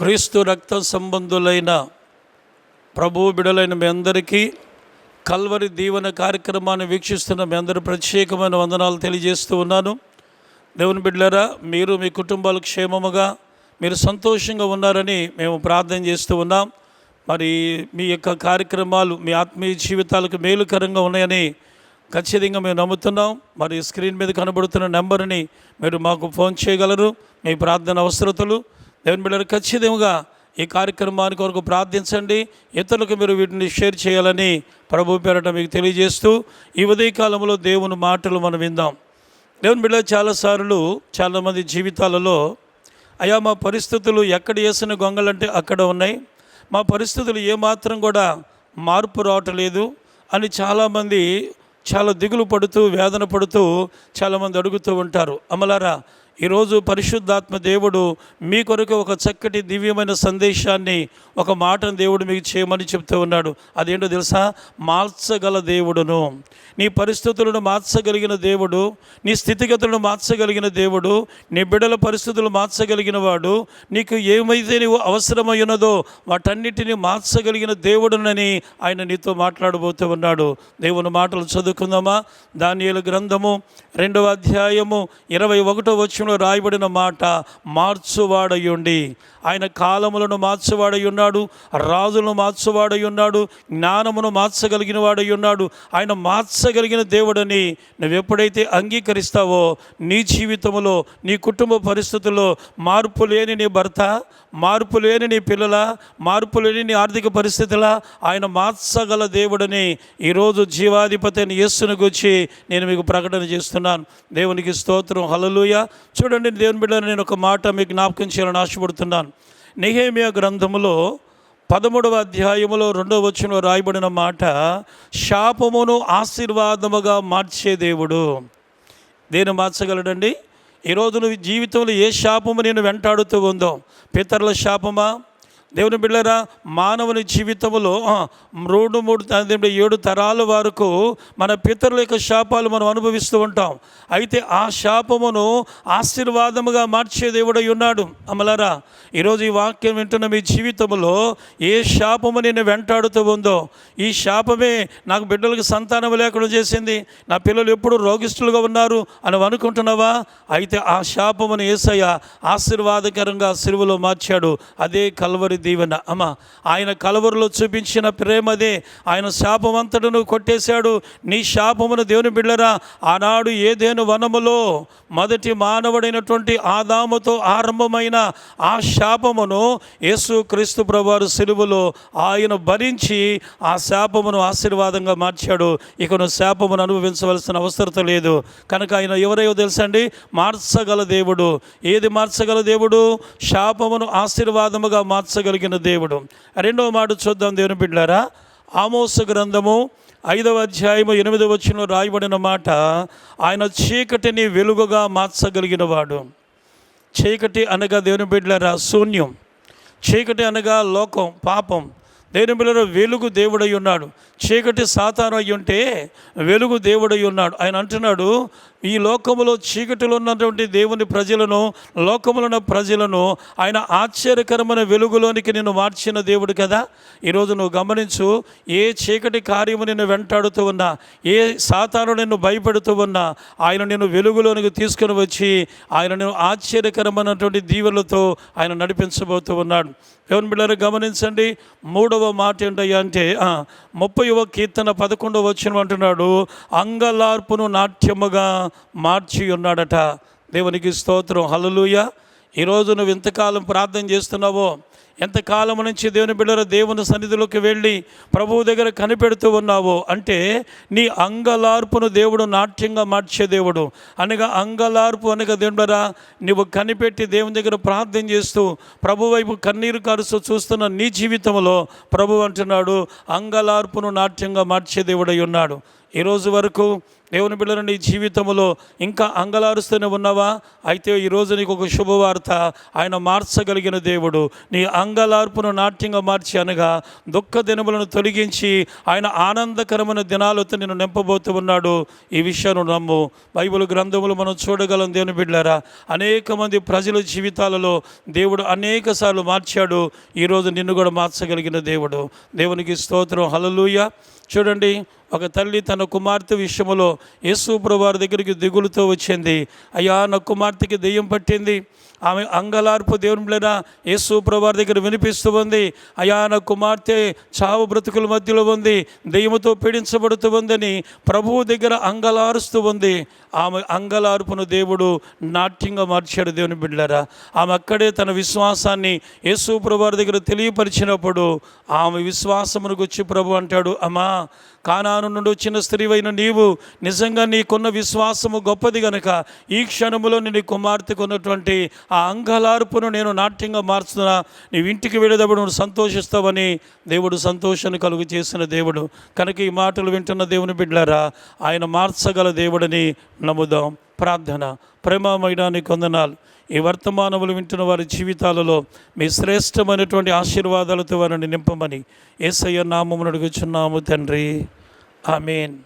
క్రీస్తు రక్త సంబంధులైన ప్రభు బిడలైన మీ అందరికీ కల్వరి దీవెన కార్యక్రమాన్ని వీక్షిస్తున్న మీ అందరూ ప్రత్యేకమైన వందనాలు తెలియజేస్తూ ఉన్నాను. దేవుని బిడ్డలరా మీరు మీ కుటుంబాలు క్షేమముగా మీరు సంతోషంగా ఉన్నారని మేము ప్రార్థన చేస్తూ ఉన్నాం. మరి మీ యొక్క కార్యక్రమాలు మీ ఆత్మీయ జీవితాలకు మేలుకరంగా ఉన్నాయని ఖచ్చితంగా మేము నమ్ముతున్నాం. మరి స్క్రీన్ మీద కనబడుతున్న నెంబర్ని మీరు మాకు ఫోన్ చేయగలరు. మీ ప్రార్థన అవసరతలు దేవుని బిడ్డలు ఖచ్చితంగా ఈ కార్యక్రమానికి కొరకు ప్రార్థించండి. ఇతరులకు మీరు వీటిని షేర్ చేయాలని ప్రభు పేరట మీకు తెలియజేస్తూ ఈ ఉదయకాలంలో దేవుని మాటలు మనం విందాం. దేవుని బిడ్డ చాలాసార్లు చాలామంది జీవితాలలో అయా మా పరిస్థితులు ఎక్కడ వేసిన గొంగలంటే అక్కడ ఉన్నాయి. మా పరిస్థితులు ఏమాత్రం కూడా మార్పు రావట్లేదు అని చాలామంది చాలా దిగులు పడుతూ వేదన పడుతూ చాలామంది అడుగుతూ ఉంటారు. అమలారా ఈరోజు పరిశుద్ధాత్మ దేవుడు మీ కొరకు ఒక చక్కటి దివ్యమైన సందేశాన్ని ఒక మాటను దేవుడు మీకు చేయమని చెప్తూ ఉన్నాడు. అదేంటో తెలుసా? మార్చగల దేవుడును. నీ పరిస్థితులను మార్చగలిగిన దేవుడు నీ స్థితిగతులను మార్చగలిగిన దేవుడు నీ బిడ్డల పరిస్థితులు మార్చగలిగిన వాడు నీకు ఏమైతే నీవు అవసరమైనదో వాటన్నిటిని మార్చగలిగిన దేవుడునని ఆయన నీతో మాట్లాడబోతూ ఉన్నాడు. దేవుని మాటలు చదువుకుందామా? దానియేలు గ్రంథము రెండవ అధ్యాయము ఇరవై ఒకటో వచ్చి వచ్చంలో రాయబడిన మాట మార్చువాడయుండి. ఆయన కాలములను మార్చువాడై ఉన్నాడు రాజులను మార్చువాడై ఉన్నాడు జ్ఞానమును మార్చగలిగిన వాడై ఉన్నాడు ఆయన మార్చగలిగిన దేవుడని నువ్వు ఎప్పుడైతే అంగీకరిస్తావో నీ జీవితంలో నీ కుటుంబ పరిస్థితుల్లో మార్పు లేని నీ భర్త మార్పు లేని నీ పిల్లల మార్పు లేని నీ ఆర్థిక పరిస్థితుల ఆయన మార్చగల దేవుడని ఈరోజు జీవాధిపతి అని యేసును గురించి నేను మీకు ప్రకటన చేస్తున్నాను. దేవునికి స్తోత్రం. హలలుయ చూడండి దేవుని బిడ్డ నేను ఒక మాట మీకు జ్ఞాపకం చేయాలని ఆశపడుతున్నాను. నిహేమియా గ్రంథములో పదమూడవ అధ్యాయములో రెండవ వచ్చిన రాయబడిన మాట శాపమును ఆశీర్వాదముగా మార్చే దేవుడు. దేని మార్చగలడండి? ఈరోజు నువ్వు జీవితంలో ఏ శాపము నేను వెంటాడుతూ ఉందో? పితరుల శాపమా? దేవుని బిళ్ళరా మానవుని జీవితంలో రెండు మూడు ఏడు తరాల వరకు మన పితరుల యొక్క శాపాలు మనం అనుభవిస్తూ ఉంటాం. అయితే ఆ శాపమును ఆశీర్వాదముగా మార్చే దేవుడై ఉన్నాడు. అమలరా ఈరోజు ఈ వాక్యం వింటున్న మీ జీవితంలో ఏ శాపము నేను వెంటాడుతూ ఉందో ఈ శాపమే నాకు బిడ్డలకు సంతానం లేకుండా చేసింది. నా పిల్లలు ఎప్పుడు రోగిస్తులుగా ఉన్నారు అని అనుకుంటున్నావా? అయితే ఆ శాపమును ఏసయ్య ఆశీర్వాదకరంగా సిరువులో మార్చాడు. అదే కల్వరి దీవెన అమ్మ. ఆయన కలవరలో చూపించిన ప్రేమదే. ఆయన శాపమంతటను కొట్టేశాడు. నీ శాపమును దేవుని బిళ్ళరా ఆనాడు ఏదేను వనములో మొదటి మానవుడైనటువంటి ఆదాముతో ఆరంభమైన ఆ శాపమును యేసు క్రీస్తు ప్రభువారు సిలువలో ఆయన భరించి ఆ శాపమును ఆశీర్వాదంగా మార్చాడు. ఇక నువ్వు శాపమును అనుభవించవలసిన అవసరత లేదు. కనుక ఆయన ఎవరయో తెలుసండి మార్చగల దేవుడు. ఏది మార్చగల దేవుడు? శాపమును ఆశీర్వాదముగా కలిగిన దేవుడు. రెండవ మాట చూద్దాం దేవుని బిడ్డారా. ఆమోస గ్రంథము ఐదవ అధ్యాయము ఎనిమిదవ వచ్చిన రాయబడిన మాట ఆయన చీకటిని వెలుగుగా మార్చగలిగిన వాడు చీకటి అనగా దేవుని బిడ్డలారా శూన్యం. చీకటి అనగా లోకం పాపం. దేవుని బిడ్డలో వెలుగు దేవుడై ఉన్నాడు. చీకటి సాతాను అయి ఉంటే వెలుగు దేవుడై ఉన్నాడు. ఆయన అంటున్నాడు ఈ లోకములో చీకటిలో ఉన్నటువంటి దేవుని ప్రజలను లోకములో ఉన్న ప్రజలను ఆయన ఆశ్చర్యకరమైన వెలుగులోనికి నిన్ను మార్చిన దేవుడు కదా? ఈరోజు నువ్వు గమనించు ఏ చీకటి కార్యము నిన్ను వెంటాడుతూ ఉన్నా ఏ సాతాను నిన్ను భయపెడుతూ ఉన్నా ఆయన నిన్ను వెలుగులోనికి తీసుకుని వచ్చి ఆయన నిన్ను ఆశ్చర్యకరమైనటువంటి దీవెలతో ఆయన నడిపించబోతూ ఉన్నాడు. ఎవరిని బిడ్డారు గమనించండి మూడవ మాట ఏంటయ్యా అంటే ముప్పైవ కీర్తన పదకొండవ వచ్చిన అంటున్నాడు అంగలార్పును నాట్యముగా మార్చి ఉన్నాడట దేవునికి స్తోత్రం. హలలుయ ఈరోజు నువ్వు ఇంతకాలం ప్రార్థన చేస్తున్నావో ఎంతకాలం నుంచి దేవుని బిడ్డల దేవుని సన్నిధిలోకి వెళ్ళి ప్రభువు దగ్గర కనిపెడుతూ ఉన్నావో అంటే నీ అంగలార్పును దేవుడు నాట్యంగా మార్చే దేవుడు. అనగా అంగలార్పు అనగా దేవుడరా నువ్వు కనిపెట్టి దేవుని దగ్గర ప్రార్థన చేస్తూ ప్రభు వైపు కన్నీరు కారుస్తూ చూస్తున్న నీ జీవితంలో ప్రభు అంటున్నాడు అంగలార్పును నాట్యంగా మార్చే దేవుడై ఉన్నాడు. ఈ రోజు వరకు దేవుని బిడ్డలు నీ జీవితంలో ఇంకా అంగలారుస్తూనే ఉన్నావా? అయితే ఈరోజు నీకు ఒక శుభవార్త ఆయన మార్చగలిగిన దేవుడు. నీ అంగ మంగళార్పును నాట్యంగా మార్చి అనగా దుఃఖ దినములను తొలగించి ఆయన ఆనందకరమైన దినాలతో నేను నింపబోతూ ఉన్నాడు. ఈ విషయాన్ని నమ్ము. బైబిల్ గ్రంథములు మనం చూడగలం దేవుని బిడ్డారా. అనేక మంది ప్రజల జీవితాలలో దేవుడు అనేక సార్లు మార్చాడు. ఈరోజు నిన్ను కూడా మార్చగలిగిన దేవుడు. దేవునికి స్తోత్రం. హలలుయ చూడండి ఒక తల్లి తన కుమార్తె విషయంలో యేసు వారి దగ్గరికి దిగులుతో వచ్చింది. అయ్యా నా కుమార్తెకి దెయ్యం పట్టింది. ఆమె అంగలార్పు దేవుని బిడ్డ యేసు వారి దగ్గర వినిపిస్తూ ఉంది. అయ్యా నా కుమార్తె చావు బ్రతుకుల మధ్యలో ఉంది. దెయ్యముతో పీడించబడుతూ ఉందని ప్రభువు దగ్గర అంగలారుస్తూ ఉంది. ఆమె అంగలార్పును దేవుడు నాట్యంగా మార్చాడు దేవుని బిడ్డలారా. ఆమె అక్కడే తన విశ్వాసాన్ని యేసు వారి దగ్గర తెలియపరిచినప్పుడు ఆమె విశ్వాసమునకు వచ్చి ప్రభు అంటాడు అమ్మా కానాను నుండి వచ్చిన స్త్రీవైన నీవు నిజంగా నీకున్న విశ్వాసము గొప్పది గనక ఈ క్షణములో నీ కుమార్తెకు ఉన్నటువంటి ఆ అంగలార్పును నేను నాట్యంగా మార్చుతున్నా. నీవు ఇంటికి వెళ్ళేటప్పుడు నువ్వు సంతోషిస్తావని దేవుడు సంతోషాన్ని కలుగు చేసిన దేవుడు. కనుక ఈ మాటలు వింటున్న దేవుని బిడ్డారా ఆయన మార్చగల దేవుడని నమ్ముదాం. ప్రార్థన ప్రేమమైనానికి కొందనాలు ఈ వర్తమానములు వింటున్న వారి జీవితాలలో మీ శ్రేష్టమైనటువంటి ఆశీర్వాదాలతో వారిని నింపమని ఏసయ్య నామమును అడుగుచున్నాము తండ్రి. ఆమెన్.